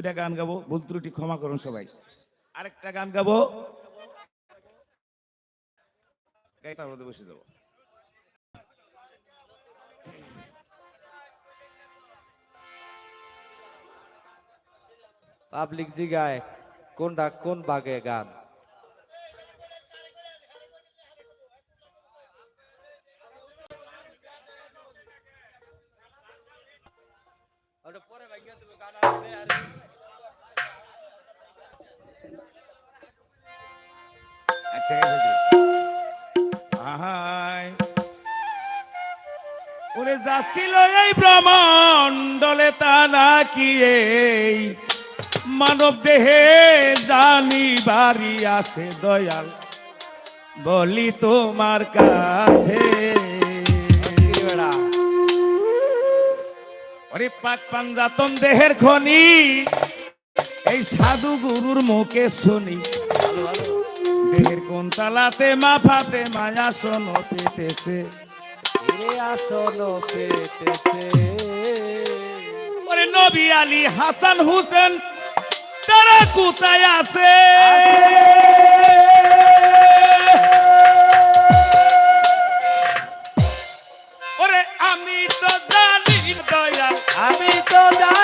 দুটা গান গাবো, ভুল ত্রুটি ক্ষমা করুন সবাই। আরেকটা গান গাবো। বসে যাব। পাবলিক জিগায়, কোনটা কোন বাগে গান? কি এই। মানব দেহে জানি বাড়ি আছে দয়াল বলি তোমার কাছে। অরে পাক পাঞ্জাতন দেহের খনি এই সাধু গুরুর মুখে শুনি। দেহের কোন তালাতে মাফাতে মায়া শোনো পেতেছে। আসনো পেতেছে। ওরে নবী আলী হাসান হুসেন, তারা কোথায় আছে? ওরে, আমি তো জানি দয়াল আমি তো জানি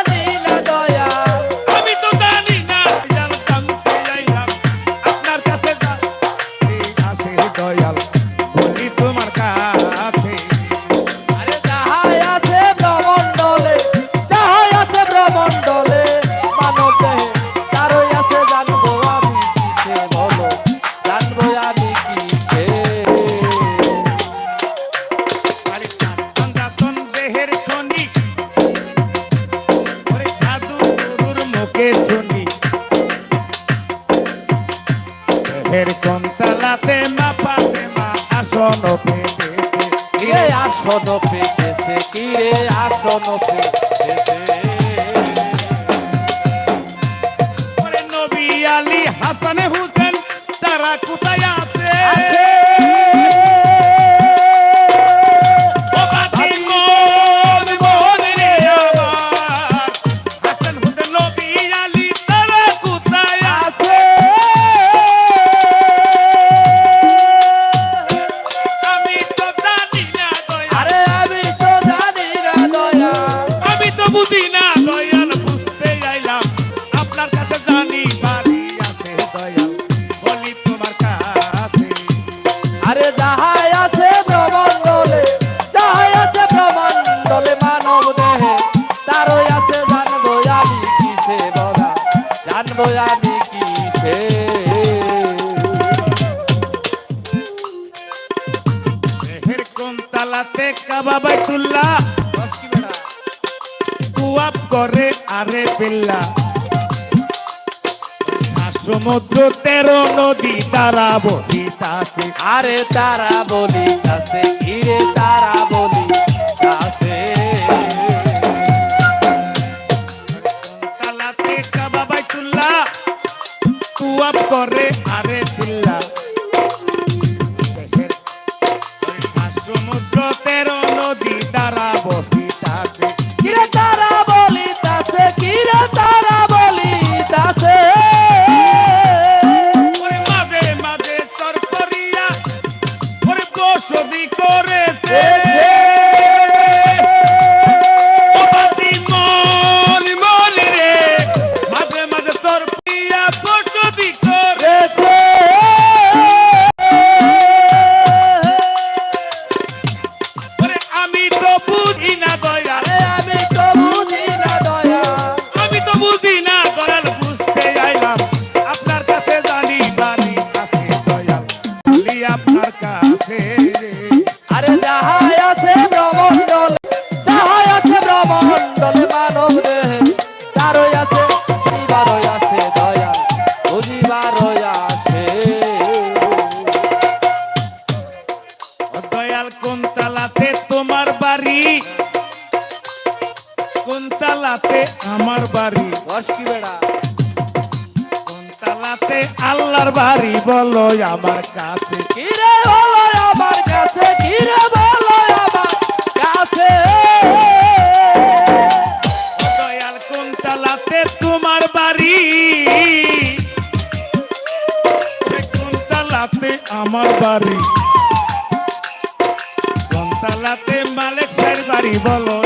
যারা কোথায় আছে। আরে যাহাই আছে ব্রহ্মাণ্ডলে যাহাই আছে ব্রহ্মাণ্ডলে মানব দেহে তারই আছে জানব আমি কিসে বলা জানব আমি কিসে। দেহের কোন তালাতে কাবা বাইতুল্লাহ কুয়াব করে আরে বিল্লা। সমুদ্র তেরো নদী তারা বলি তাছে আরে তারা বলি তাছে ইরে তারা বলি বলো আমার কাছে। কিরে বলো আমার কাছে কিরে বলো আমার কাছে? কোন চালাতে তোমার বাড়ি? কোন চালাতে আমার বাড়ি? কোন তালাতে মালিক বাড়ি বলো?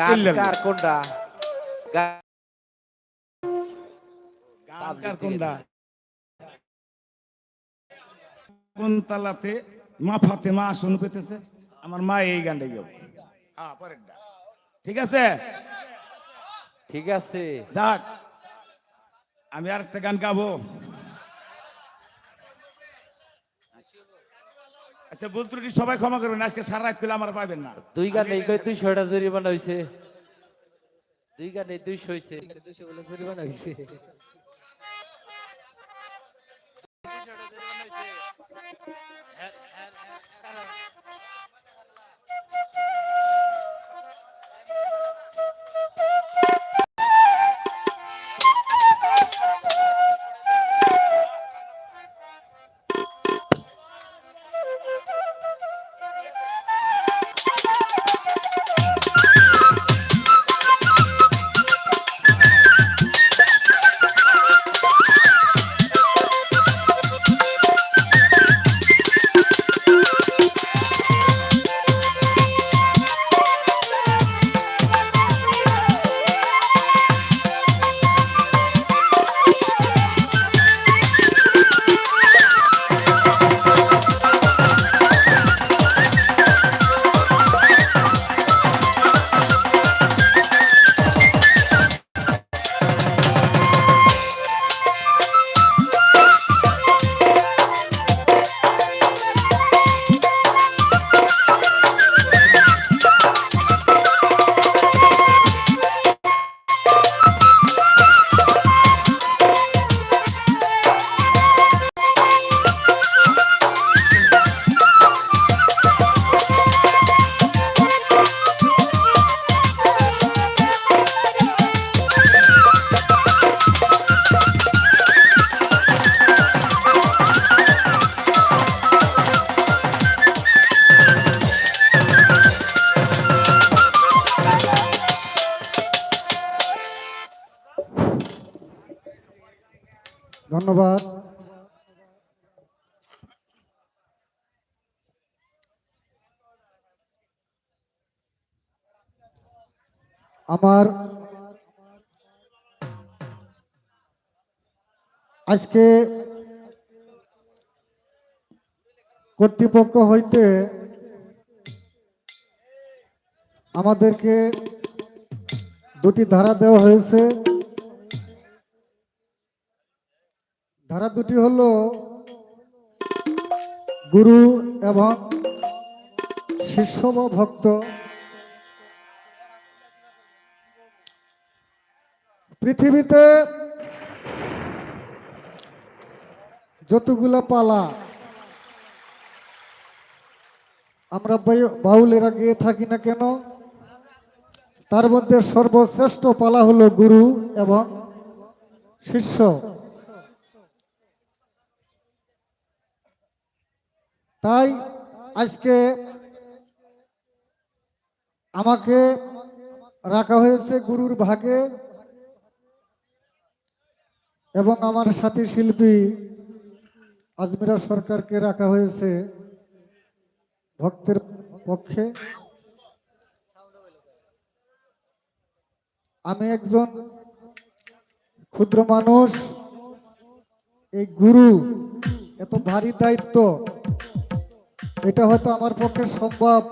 গান কার কোনটা গান গানকার কোনটা কোন তালাতে মা ফাতেমা আসন পেতেছে আমার মা এই গানটা হ্যাঁ পরেরটা ঠিক আছে? ঠিক আছে. যাক আমি আর একটা গান গাবো। আচ্ছা ভুল ত্রুটি সবাই ক্ষমা করবেন আজকে সারা রাত করলে আমার পাবেন না দুই গান এই কই তুই জরিমানা হয়েছে দুই গান তুই দুইশো হয়েছে দুশো বলে জরিমানা হয়েছে আমার আজকে কর্তৃপক্ষ হইতে আমাদেরকে দুটি ধারা দেওয়া হয়েছে। ধারা দুটি হলো গুরু এবং শিষ্য বা ভক্ত। পৃথিবীতে যতগুলা পালা আমরা বাউ- বাউলেরা গিয়ে থাকি না কেন? তার মধ্যে সর্বশ্রেষ্ঠ পালা হলো গুরু এবং শিষ্য। তাই আজকে আমাকে রাখা হয়েছে গুরুর ভাগে এবং আমার সাথী শিল্পী আজমিরা সরকারকে রাখা হয়েছে ভক্তের পক্ষে। আমি একজন ক্ষুদ্র মানুষ, এই গুরু, এত ভারী দায়িত্ব, এটা হয়তো আমার পক্ষে সম্ভব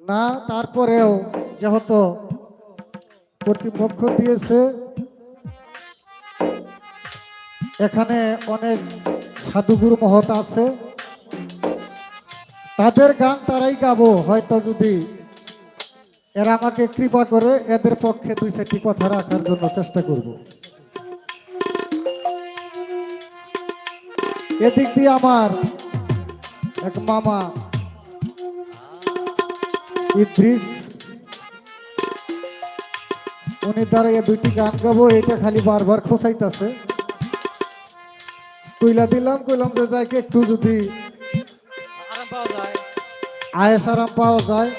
না। তারপরেও যেহেতু কর্তৃপক্ষ দিয়েছে এখানে অনেক সাধুগুরু মহৎ আছে। তাদের গান তারাই গাবো, হয়তো যদি এরা আমাকে কৃপা করে, এদের পক্ষে দুই চারটি কথা রাখার জন্য চেষ্টা করব। এদিক দিয়ে আমার এক মামা, ইদ্রিস, উনি এই দুইটি গান গাবো, এটা খালি বারবার খোঁচাইতেছে। তুইলা দিলাম কইলাম যে যাইকে একটু যদি আরাম পাওয়া যায়। আয়েস আরাম পাওয়া যায়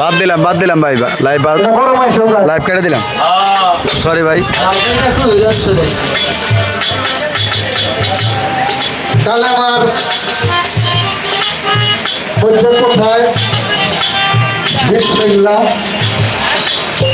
বাদ দিলাম বাদ দিলাম ভাই লাইভ বাদ লাইভ কেটে দিলাম। সরি ভাই। তাহলে আমার কোথায় This will last.